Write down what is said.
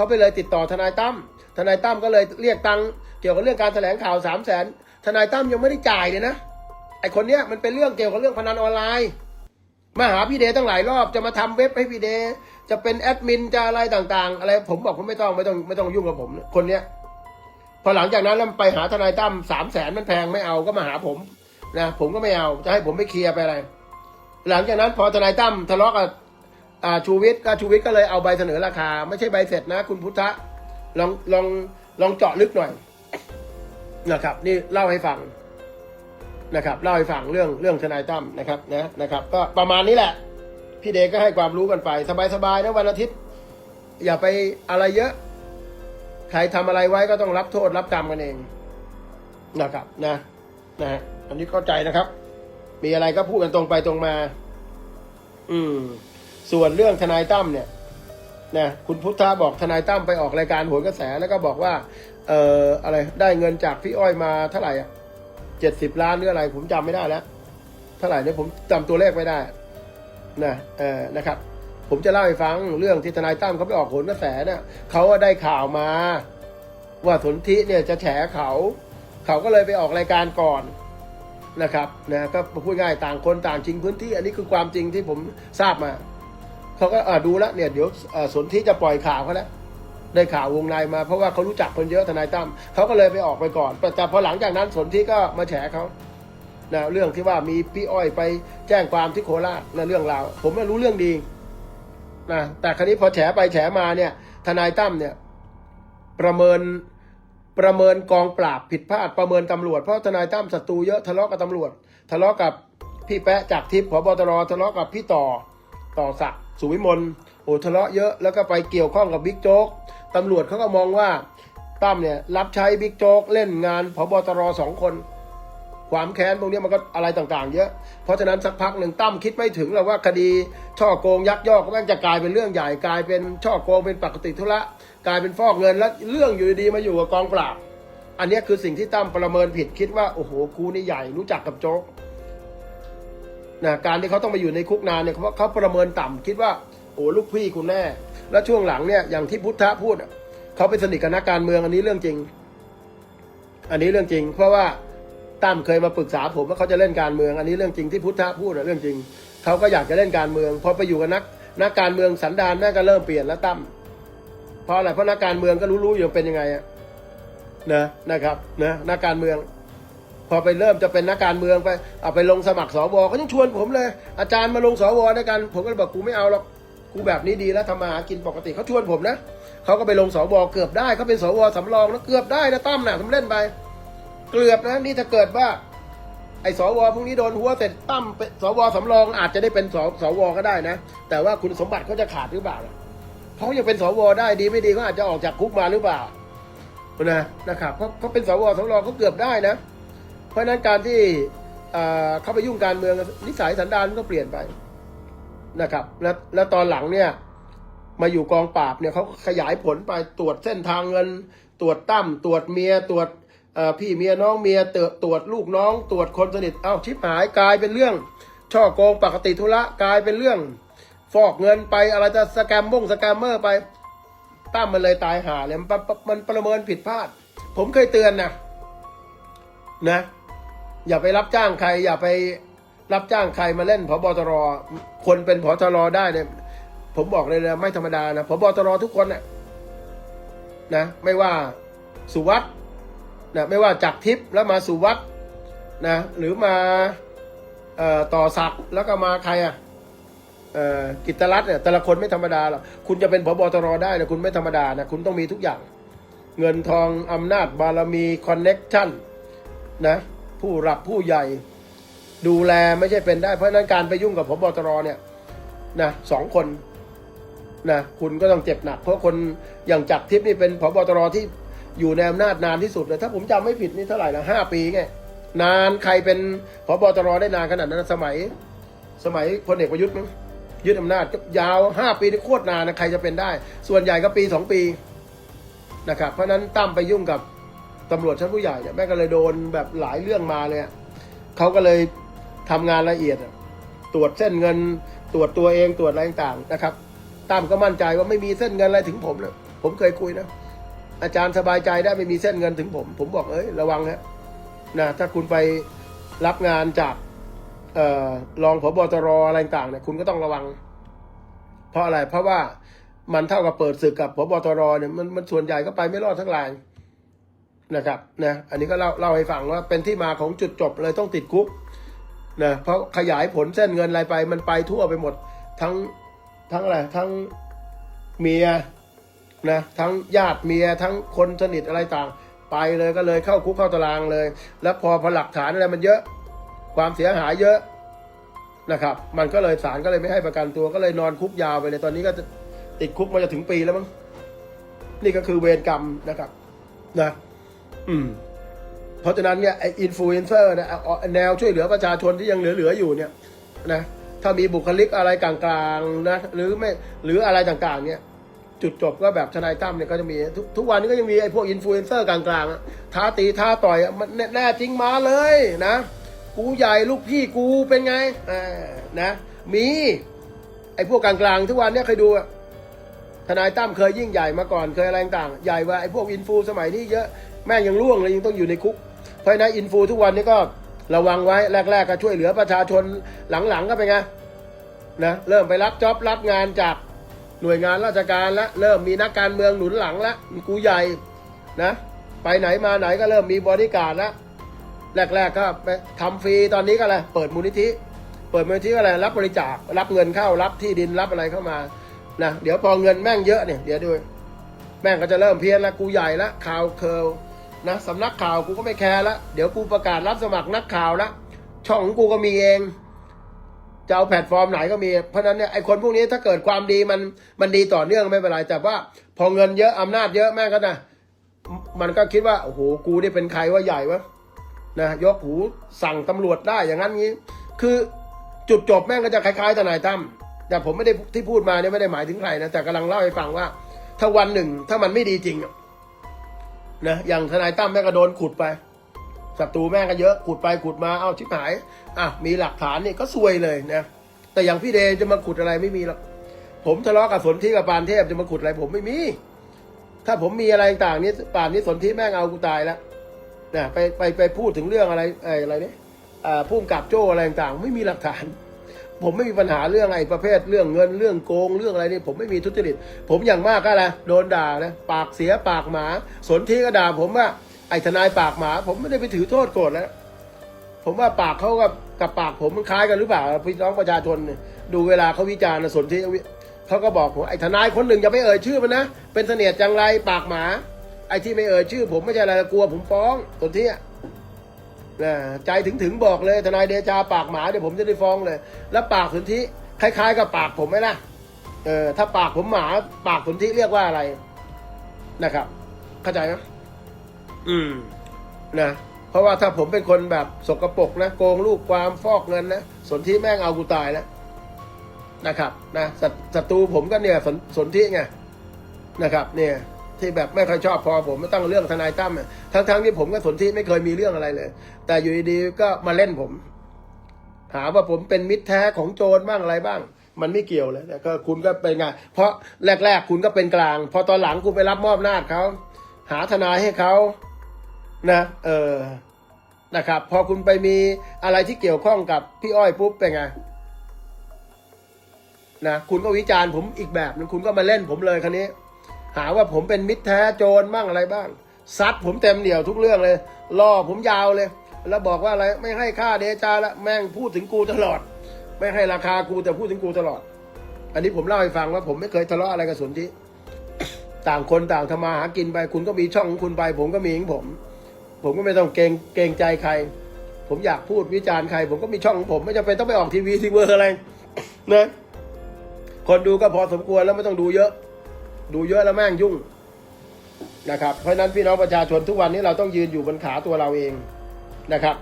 เขาไปเลยติดต่อทนายตั้มทนายตั้มก็เลยเรียกตังเกี่ยวกับเรื่องการแถลงข่าวสามแสนทนายตั้มยังไม่ได้จ่ายเลยนะไอคนเนี้ยมันเป็นเรื่องเกี่ยวกับเรื่องพนันออนไลน์มาหาพี่เดย์ตั้งหลายรอบจะมาทำเว็บให้พี่เดย์จะเป็นแอดมินจะอะไรต่างๆ อะไรผมบอกผมไม่ต้องไม่ต้องไม่ต้องยุ่งกับผมคนเนี้ยพอหลังจากนั้นแล้วไปหาทนายตั้มสามแสนมันแพงไม่เอาก็มาหาผมนะผมก็ไม่เอาจะให้ผมไปเคลียร์ไปอะไร หลังจากนั้นพอทนายตั้มทะเลาะกับ ชูวิทย์ก็ชูวิทย์ก็เลยเอาใบเสนอราคา ไม่ใช่ใบเสร็จนะ คุณพุทธะลองลองลองเจาะลึกหน่อยนะครับ นี่เล่าให้ฟังนะครับ เล่าให้ฟังเรื่องเรื่องทนายตั้มนะครับนะนะครับ ก็ประมาณนี้แหละ พี่เดก็ให้ความรู้กันไป สบายๆนะวันอาทิตย์ อย่าไปอะไรเยอะใครทำอะไรไว้ก็ต้องรับโทษรับกรรมกันเองนะครับนะนะอันนี้เข้าใจนะครับ มีอะไรก็พูดกันตรงไปตรงมา อืม ส่วนเรื่องทนายตั้มเนี่ยนะคุณพุทธะบอกทนายตั้มไปออกรายการโหนกระแสแล้วก็บอกว่า เอ่ออะไรได้เงินจากพี่อ้อยมาเท่าไหร่อะเจ็ดสิบล้านหรืออะไร ผมจำไม่ได้แล้วเท่าไหร่เนี่ยผมจำตัวเลขไม่ได้นะเออนะครับ ผมจะเล่าให้ฟังเรื่องที่ทนายตั้มเขาไปออกโหนกระแสเนี่ยเขาว่าได้ข่าวมา ว่าสนธิเนี่ยจะแฉเขา เขาก็เลยไปออกรายการก่อนนะครับนะก็พูดง่ายต่างคนต่างชิงพื้นที่ อันนี้คือความจริงที่ผมทราบมา เขาก็อ่าดูแล้วเนี่ยเดี๋ยวสนธิจะปล่อยข่าวเขาแล้วได้ข่าววงในมาเพราะว่าเขารู้จักคนเยอะทนายตั้มเขาก็เลยไปออกไปก่อนแต่พอหลังจากนั้นสนธิก็มาแฉเขานะเรื่องที่ว่ามีพี่อ้อยไปแจ้งความที่โคราชนะเรื่องราวผมไม่รู้เรื่องดีนะแต่ครนี้พอแฉไปแฉมาเนี่ยทนายตั้มเนี่ยประเมินประเมินกองปราบผิดพลาดประเมินตำรวจเพราะทนายตั้มศัตรูเยอะทะเลาะกับตำรวจ ทะเลาะกับพี่แปะจากทิพย์พบตรทะเลาะกับพี่ต่อต่อศักดิ์ สุวิมลโอ้ทะเลาะเยอะแล้วก็ไปเกี่ยวข้องกับบิ๊กโจ๊กตำรวจเขาก็มองว่าตั้มเนี่ยรับใช้บิ๊กโจ๊กเล่นงานพบตรสองคน ความแค้นพวกนี้มันก็อะไรต่างๆ เยอะ เพราะฉะนั้นสักพักหนึ่งตั้มคิดไม่ถึงหรอกว่าคดีช่อโกงยักยอกก็แม่งจะกลายเป็นเรื่องใหญ่กลายเป็นช่อโกงเป็นปกติธุระกลายเป็นฟอกเงินแล้วเรื่องอยู่ดีมาอยู่กับกองปราบ อันนี้คือสิ่งที่ตั้มประเมินผิดคิดว่าโอ้โหกูนี่ใหญ่รู้จักกับโจ๊ก นะการที่เขาต้องมาอยู่ในคุกนานเนี่ยเขาะเขาประเมินต่ำคิดว่าโอ้ลูกพี่คุณแน่ แล้วช่วงหลังเนี่ยอย่างที่พุทธะพูดเขาไปสนิทกับนักการเมืองอันนี้เรื่องจริง อันนี้เรื่องจริง เพราะว่าตั้มเคยมาปรึกษาผมว่าเขาจะเล่นการเมือง อันนี้เรื่องจริงที่พุทธะพูดอะเรื่องจริงเขาก็อยากจะเล่นการเมืองพอไปอยู่กับนักนักการเมืองสันดานแม่ก็เริ่มเปลี่ยนแล้วตั้มเพราะอะไรเพราะนักการเมืองก็รู้ๆอยู่เป็นยังไงอะนะนะครับนะนักการเมือง พอไปเริ่มจะเป็นนักการเมืองไปเอาไปลงสมัครสวเขายังชวนผมเลย อาจารย์มาลงสวด้วยกัน ผมก็เลยบอกกูไม่เอาหรอกกูแบบนี้ดีแล้วทำมาหากินปกติเขาชวนผมนะเขาก็ไปลงสวเกือบได้เขาเป็นสวสำรองแล้วเกือบได้นะตั้มน่ะทำเล่นไป เกือบนะนี่ถ้าเกิดว่า ไอ้สวพวกนี้โดนหัวเสร็จตั้มเป็นสวสำรองอาจจะได้เป็นสสวก็ได้นะ แต่ว่าคุณสมบัติเขาจะขาดหรือเปล่าล่ะเขายังเป็นสวได้ดีไม่ดีเขาอาจจะออกจากคุกมาหรือเปล่านะนะครับเขาเขาเป็นสวสำรองเขาเกือบได้นะ เพราะฉะนั้นการที่เอ่อเขาไปยุ่งการเมืองนิสัยสันดานก็เปลี่ยนไปนะครับ แล้วแล้วตอนหลังเนี่ย มาอยู่กองปราบเนี่ยเขาขยายผลไปตรวจเส้นทางเงิน ตรวจตั้มตรวจเมียตรวจพี่เมียน้องเมียตรวจตรวจลูกน้อง ตรวจคนสนิทเอ้าชิบหายกลายเป็นเรื่อง ช่อโกงปกติธุระกลายเป็นเรื่อง ฟอกเงินไปอะไรจะสแกมบงสแกมเมอร์ไปตั้มมันเลยตายหาเลยมันประเมินผิดพลาด ผมเคยเตือนนะนะ อย่าไปรับจ้างใคร อย่าไปรับจ้างใครมาเล่นพบตรคนเป็นพบตรได้เนี่ยผมบอกเลยนะไม่ธรรมดานะพบตรทุกคนน่ะนะไม่ว่าสุวัสด์นะไม่ว่าจักทิพย์แล้วมาสุวัสด์นะหรือมาออต่อศักดิ์แล้วก็มาใครอะเอ่อกิตตรัตน์เนี่ยแต่ละคนไม่ธรรมดาหรอกคุณจะเป็นพบตรได้นะคุณไม่ธรรมดานะคุณต้องมีทุกอย่าง เงินทองอำนาจบารมีคอนเน็กชั่นนะ ผู้หลักผู้ใหญ่ ดูแลไม่ใช่เป็นได้เพราะนั้นการไปยุ่งกับพบตรเนี่ยนะสองคนนะคุณก็ต้องเจ็บหนัก เพราะคนอย่างจักรทิพย์นี่เป็นพบตรที่อยู่ในอำนาจนานที่สุดเลยถ้าผมจำไม่ผิดนี่เท่าไหร่ละห้าปีไงนานใครเป็นพบตรได้นานขนาดนั้นสมัย สมัยพลเอกประยุทธ์มั้งยึดอำนาจยาวห้าปีนี่โคตรนานนะใครจะเป็นได้ ส่วนใหญ่ก็ปีสองปีนะครับเพราะฉะนั้นตั้มไปยุ่งกับ ตำรวจชั้นผู้ใหญ่เนี่ยแม่ก็เลยโดนแบบหลายเรื่องมาเลยเขาก็เลยทำงานละเอียดตรวจเส้นเงิน ตรวจตัวเองตรวจอะไรต่างๆนะครับตั้มก็มั่นใจว่าไม่มีเส้นเงินอะไรถึงผมเลยผมเคยคุยนะอาจารย์สบายใจได้ไม่มีเส้นเงินถึงผม ผมบอกเอ้ยระวังฮะนะถ้าคุณไปรับงานจากออรองผบตรอะไรต่างเนี่ยคุณก็ต้องระวัง เพราะอะไรเพราะว่ามันเท่ากับเปิดศึกกับพบตรเนี่ยมันมันส่วนใหญ่ก็ไปไม่รอดทั้งราย นะครับนะอันนี้ก็เล่าเล่าให้ฟังว่าเป็นที่มาของจุดจบเลยต้องติดคุกนะเพราะขยายผลเส้นเงินอะไรไปมันไปทั่วไปหมดทั้งทั้งอะไรทั้งเมียนะทั้งญาติเมียทั้งคนสนิทอะไรต่าง ไปเลยก็เลยเข้าคุกเข้าตารางเลย แล้วพอพอหลักฐานอะไรมันเยอะความเสียหายเยอะนะครับ มันก็เลยศาลก็เลยไม่ให้ประกันตัวก็เลยนอนคุกยาวไปเลยตอนนี้ก็จะติดคุกมาจะถึงปีแล้วมั้งนี่ก็คือเวรกรรมนะครับนะ อืมเพราะฉะนั้นเนี่ยไออินฟลูเอนเซอร์นะแนวช่วยเหลือประชาชนที่ยังเหลือๆอยู่เนี่ยนะถ้ามีบุคลิกอะไรกลางๆนะหรือไม่หรืออะไรต่างๆ เนี่ยจุดจบก็แบบทนายตั้มเนี่ยก็จะมีทุกทุกวันนี้ก็ยังมีไอ้พวกอินฟลูเอนเซอร์กลางๆท้าตีท้าต่อยมันแน่จริงมาเลยนะ กูใหญ่ลูกพี่กูเป็นไงอนะ มีไอ้พวกกลางๆ ทุกวันเนี่ยเคยดูอะทนายตั้มเคยยิ่งใหญ่มาก่อนเคยอะไรต่างใหญ่กว่าไอ้พวกอินฟูสมัยนี้เยอะ แม่ยังล่วงเลยยังต้องอยู่ในคุก เพราะฉะนั้นอินฟูทุกวันนี้ก็ระวังไว้แรก ๆ ก็ช่วยเหลือประชาชนหลังๆก็เป็นไงนะเริ่มไปรับจ็อบรับงานจากหน่วยงานราชการแล้วเริ่มมีนักการเมืองหนุนหลังแล้วกูใหญ่นะไปไหนมาไหนก็เริ่มมีบริการแล้วแรก ๆ ก็ไปทำฟรีตอนนี้ก็อะไรเปิดมูลนิธิ เปิดมูลนิธิก็อะไรรับบริจาครับเงินเข้ารับที่ดินรับอะไรเข้ามานะเดี๋ยวพอเงินแม่งเยอะเนี่ยเดี๋ยวดูแม่งก็จะเริ่มเพี้ยนแล้วกูใหญ่แล้วข่าวเคิล นะสำนักข่าวกูก็ไม่แคร์ละเดี๋ยวกูประกาศรับสมัครนักข่าวละช่องของกูก็มีเองจะเอาแพลตฟอร์มไหนก็มี เพราะนั้นเนี่ยไอคนพวกนี้ถ้าเกิดความดีมันมันดีต่อเนื่องไม่เป็นไรแต่ว่า พอเงินเยอะอำนาจเยอะแม่ก็นะมันก็คิดว่าโอ้โหกูนี่เป็นใครว่าใหญ่วะนะยกหูสั่งตำรวจได้อย่างนั้นงี้ คือจุดจบแม่งก็จะคล้ายๆทนายตั้มแต่ผมไม่ได้ที่พูดมาเนี่ยไม่ได้หมายถึงใครนะแต่กำลังเล่าให้ฟังว่า ถ้าวันหนึ่งถ้ามันไม่ดีจริง นะอย่างทนายตั้มแม่ก็โดนขุดไปศัตรูแม่ก็เยอะขุดไปขุดมาเอาชิบหายอะมีหลักฐานนี่ก็ซวยเลยนะแต่อย่างพี่เดจะมาขุดอะไรไม่มีหรอกผมทะเลาะกับสนธิกับปานเทพจะมาขุดอะไรผมไม่มี ถ้าผมมีอะไรต่างนี้ป่านนี้สนธิแม่งเอากูตายแล้วนะไปไปไปพูดถึงเรื่องอะไรอะไรเนี่ยอ่าพุ่มกับโจ้อะไรต่างๆไม่มีหลักฐาน ผมไม่มีปัญหาเรื่องไอ้ประเภทเรื่องเงินเรื่องโกงเรื่องอะไรนี่ผมไม่มีทุจริต ผมอย่างมากก็อะไรโดนด่านะปากเสียปากหมา สนที่ก็ด่าผมว่าไอ้ทนายปากหมา ผมไม่ได้ไปถือโทษโกรธแล้วผมว่าปากเขากับกับปากผมมันคล้ายกันหรือเปล่าพี่น้องประชาชนดูเวลาเขาวิจารณ์สนที่เขาก็บอกผมไอ้ทนายคนหนึ่งอย่าไปเอ่ยชื่อมันนะเป็นเสนียดจังไรปากหมา ไอ้ที่ไม่เอ่ยชื่อ ผมไม่ใช่อะไรกลัวผมฟ้องสนทีอะ นะใจถึงถึงบอกเลยทนายเดชาปากหมาเดี๋ยวผมจะได้ฟ้องเลย แล้วปากสนธิคล้ายๆ กับปากผมไหมล่ะเออถ้าปากผมหมาปากสนธิเรียกว่าอะไรนะครับ เข้าใจไหมอืมนะเพราะว่าถ้าผมเป็นคนแบบสกปรกนะโกงลูกความฟอกเงินนะสนธิแม่งเอากูตายแล้วนะครับนะศัตศัตรูผมก็เนี่ยสนสนธิไงนะครับ เนี่ย ที่แบบไม่ค่อยชอบพอผมไม่ต้องเรื่องทนายตั้มทั้งๆที่ผมกับสนธิไม่เคยมีเรื่องอะไรเลย แต่อยู่ดีๆก็มาเล่นผม หาว่าผมเป็นมิตรแท้ของโจรบ้างอะไรบ้าง มันไม่เกี่ยวเลยแต่ก็คุณก็เป็นไงเพราะแรก ๆ คุณก็เป็นกลาง พอตอนหลังคุณไปรับมอบหน้าจเขาหาทนายให้เขานะเออนะครับ พอคุณไปมีอะไรที่เกี่ยวข้องกับพี่อ้อยปุ๊บเป็นไงนะคุณก็วิจารณ์ผมอีกแบบนึงคุณก็มาเล่นผมเลยคันนี้ หาว่าผมเป็นมิตรแท้โจรบ้างอะไรบ้างซัดผมเต็มเดี่ยวทุกเรื่องเลยล่อผมยาวเลย แล้วบอกว่าอะไรไม่ให้ค่าเดชาละแม่งพูดถึงกูตลอด ไม่ให้ราคากูแต่พูดถึงกูตลอด อันนี้ผมเล่าให้ฟังว่าผมไม่เคยทะเลาะอะไรกับสนธิต่างคนต่างทำมาหากินไป คุณก็มีช่องของคุณไป ผมก็มีของผม ผมก็ไม่ต้องเกรงเกรงใจใคร ผมอยากพูดวิจารณ์ใคร ผมก็มีช่องของผม ไม่จำเป็นต้องไปออกทีวีทีเวอร์อะไรนะคนดูก็พอสมควรแล้วไม่ต้องดูเยอะ ดูเยอะแล้วแม่งยุ่งนะครับ เพราะนั้นพี่น้องประชาชนทุกวันนี้เราต้องยืนอยู่บนขาตัวเราเองนะครับ